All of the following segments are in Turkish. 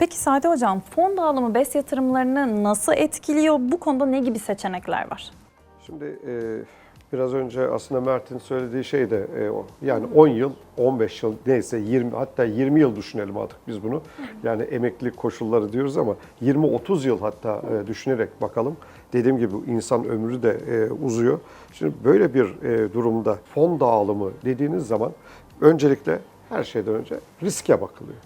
Peki Sade Hocam fon dağılımı BES yatırımlarını nasıl etkiliyor? Bu konuda ne gibi seçenekler var? Şimdi e, biraz önce aslında Mert'in söylediği şey de e, yani 10 yıl, 15 yıl neyse 20 hatta 20 yıl düşünelim artık biz bunu. Yani emeklilik koşulları diyoruz ama 20-30 yıl hatta e, düşünerek bakalım. Dediğim gibi insan ömrü de e, uzuyor. Şimdi böyle bir e, durumda fon dağılımı dediğiniz zaman öncelikle her şeyden önce riske bakılıyor.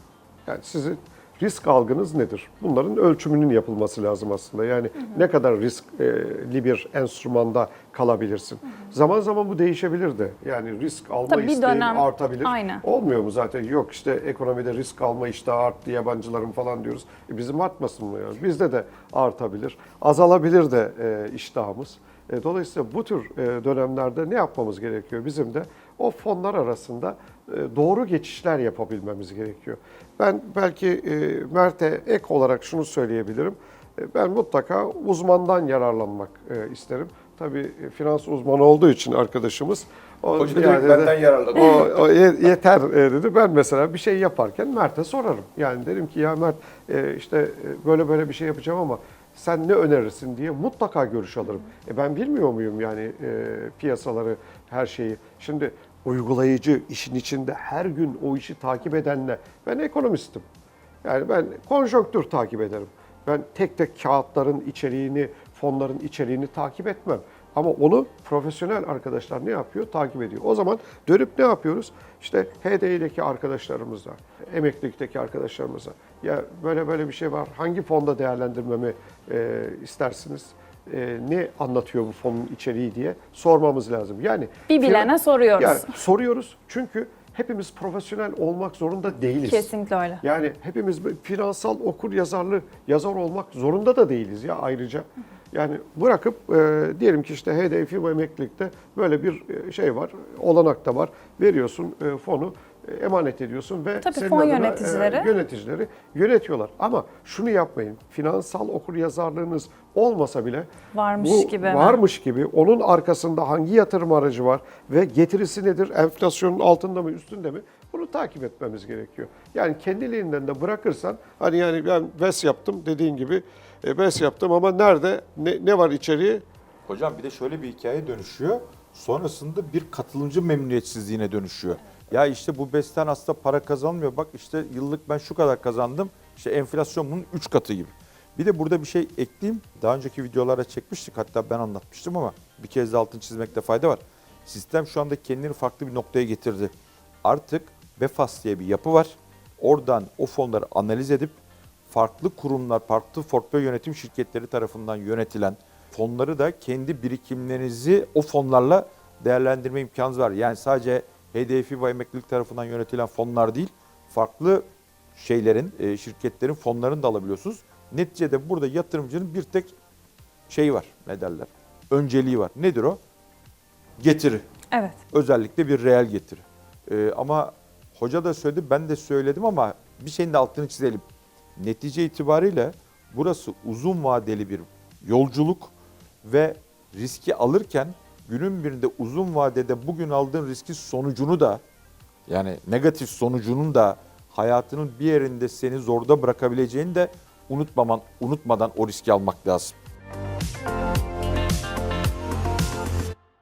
Yani sizin risk algınız nedir? Bunların ölçümünün yapılması lazım aslında. Yani ne kadar riskli bir enstrümanda kalabilirsin. Zaman zaman bu değişebilir de. Yani risk alma Tabii bir isteğin dönem- artabilir. Aynen. Olmuyor mu zaten? Yok işte ekonomide risk alma iştahı arttı yabancıların falan diyoruz. E bizim artmasın mı? Yani? Bizde de artabilir. Azalabilir de e, iştahımız. E, dolayısıyla bu tür e, dönemlerde ne yapmamız gerekiyor? Bizim de o fonlar arasında e, doğru geçişler yapabilmemiz gerekiyor. Ben belki e, Mert'e ek olarak şunu söyleyebilirim. E, Ben mutlaka uzmandan yararlanmak isterim. Tabii finans uzmanı olduğu için arkadaşımız o Hoca yani direkt benden yararlandı. O, o ye- yeter dedi. Ben mesela bir şey yaparken Mert'e sorarım. Yani derim ki ya Mert işte böyle böyle bir şey yapacağım ama sen ne önerirsin diye mutlaka görüş alırım. E ben bilmiyor muyum yani e, piyasaları, her şeyi. Şimdi uygulayıcı işin içinde her gün o işi takip edenle ben ekonomistim. Yani ben konjonktür takip ederim. Ben tek tek kağıtların içeriğini, fonların içeriğini takip etmem. Ama onu profesyonel arkadaşlar ne yapıyor? Takip ediyor. O zaman dönüp ne yapıyoruz? İşte HDI'deki arkadaşlarımızla, emeklilikteki arkadaşlarımızla ya böyle böyle bir şey var. Hangi fonda değerlendirmemi e, istersiniz? E, ne anlatıyor bu fonun içeriği diye sormamız lazım. Yani Bir bilene soruyoruz. Yani soruyoruz çünkü hepimiz profesyonel olmak zorunda değiliz. Kesinlikle öyle. Yani hepimiz finansal okur yazarlı yazar olmak zorunda da değiliz ya ayrıca. Yani bırakıp e, diyelim ki işte HDI firma emeklilikte böyle bir e, şey var, olanak da var. Veriyorsun e, fonu, emanet ediyorsun ve Tabii senin fon adına, e, yöneticileri. yöneticileri yönetiyorlar. Ama şunu yapmayın. Finansal okur yazarlığınız olmasa bile Varmış bu gibi varmış gibi onun arkasında hangi yatırım aracı var ve getirisi nedir? Enflasyonun altında mı üstünde mi? Bunu takip etmemiz gerekiyor. Yani kendiliğinden de bırakırsan hani yani ben BES yaptım dediğin gibi e, BES yaptım ama nerede ne, ne var içeriği? Hocam bir de şöyle bir hikaye dönüşüyor. Sonrasında bir katılımcı memnuniyetsizliğine dönüşüyor. Ya işte bu besten aslında para kazanmıyor. Bak işte yıllık ben şu kadar kazandım. İşte enflasyon bunun 3 katı gibi. Bir de burada bir şey ekleyeyim. Daha önceki videolarda çekmiştik. Hatta ben anlatmıştım ama bir kez de altını çizmekte fayda var. Sistem şu anda kendini farklı bir noktaya getirdi. Artık BEFAS diye bir yapı var. Oradan o fonları analiz edip farklı kurumlar, farklı portföy yönetim şirketleri tarafından yönetilen fonları da kendi birikimlerinizi o fonlarla değerlendirme imkanınız var. Yani sadece HDFI ve emeklilik tarafından yönetilen fonlar değil, farklı şeylerin, e, şirketlerin fonlarını da alabiliyorsunuz. Neticede burada yatırımcının bir tek şeyi var, ne derler, önceliği var. Nedir o? Getiri. Evet. Özellikle bir reel getiri. Ee, ama hoca da söyledi, ben de söyledim ama bir şeyin de altını çizelim. Netice itibariyle burası uzun vadeli bir yolculuk ve riski alırken günün birinde uzun vadede bugün aldığın riski sonucunu da yani negatif sonucunun da hayatının bir yerinde seni zorda bırakabileceğini de unutmaman unutmadan o riski almak lazım.